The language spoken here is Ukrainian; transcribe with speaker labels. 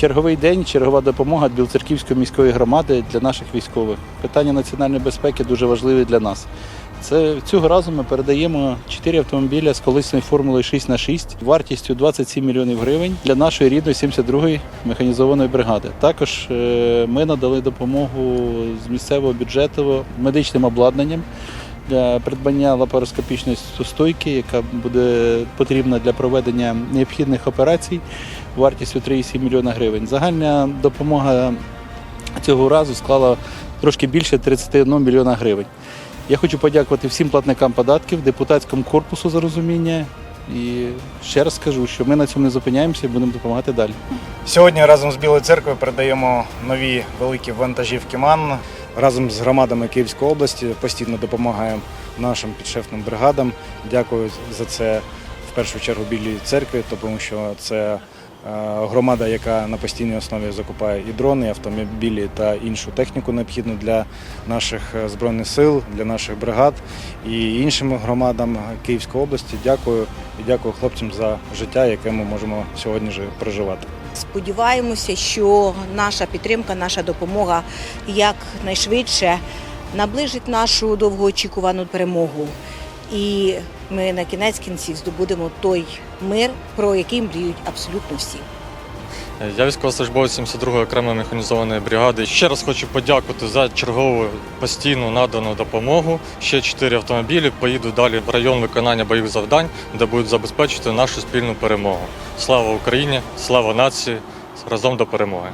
Speaker 1: черговий день, чергова допомога Білоцерківської міської громади для наших військових. Питання національної безпеки дуже важливі для нас. Це цього разу ми передаємо 4 автомобіля з колисною формулою 6 х 6 вартістю 27 мільйонів гривень для нашої рідної 72-ї механізованої бригади. Також е, ми надали допомогу з місцевого бюджету медичним обладнанням для придбання лапароскопічної стойки, яка буде потрібна для проведення необхідних операцій вартістю 3,7 мільйона гривень. Загальна допомога цього разу склала трошки більше 31 мільйона гривень. Я хочу подякувати всім платникам податків, депутатському корпусу за розуміння. І ще раз скажу, що ми на цьому не зупиняємося і будемо допомагати далі.
Speaker 2: Сьогодні разом з Білою церквою передаємо нові великі вантажівки МАН. Разом з громадами Київської області постійно допомагаємо нашим підшефним бригадам. Дякую за це в першу чергу Білій церкві, тому що це е, громада, яка на постійній основі закупає і дрони, і автомобілі та іншу техніку необхідну для наших е, збройних сил, для наших бригад і іншим громадам Київської області. Дякую і дякую хлопцям за життя, яке ми можемо сьогодні проживати.
Speaker 3: Сподіваємося, що наша підтримка, наша допомога якнайшвидше наближить нашу довгоочікувану перемогу. І ми на кінець кінців здобудемо той мир, про який мріють абсолютно всі.
Speaker 4: Я військовослужбовець 72-ї окремої механізованої бригади. Ще раз хочу подякувати за чергову постійну надану допомогу. Ще чотири автомобілі поїдуть далі в район виконання бойових завдань, де будуть забезпечити нашу спільну перемогу. Слава Україні! Слава нації! Разом до перемоги!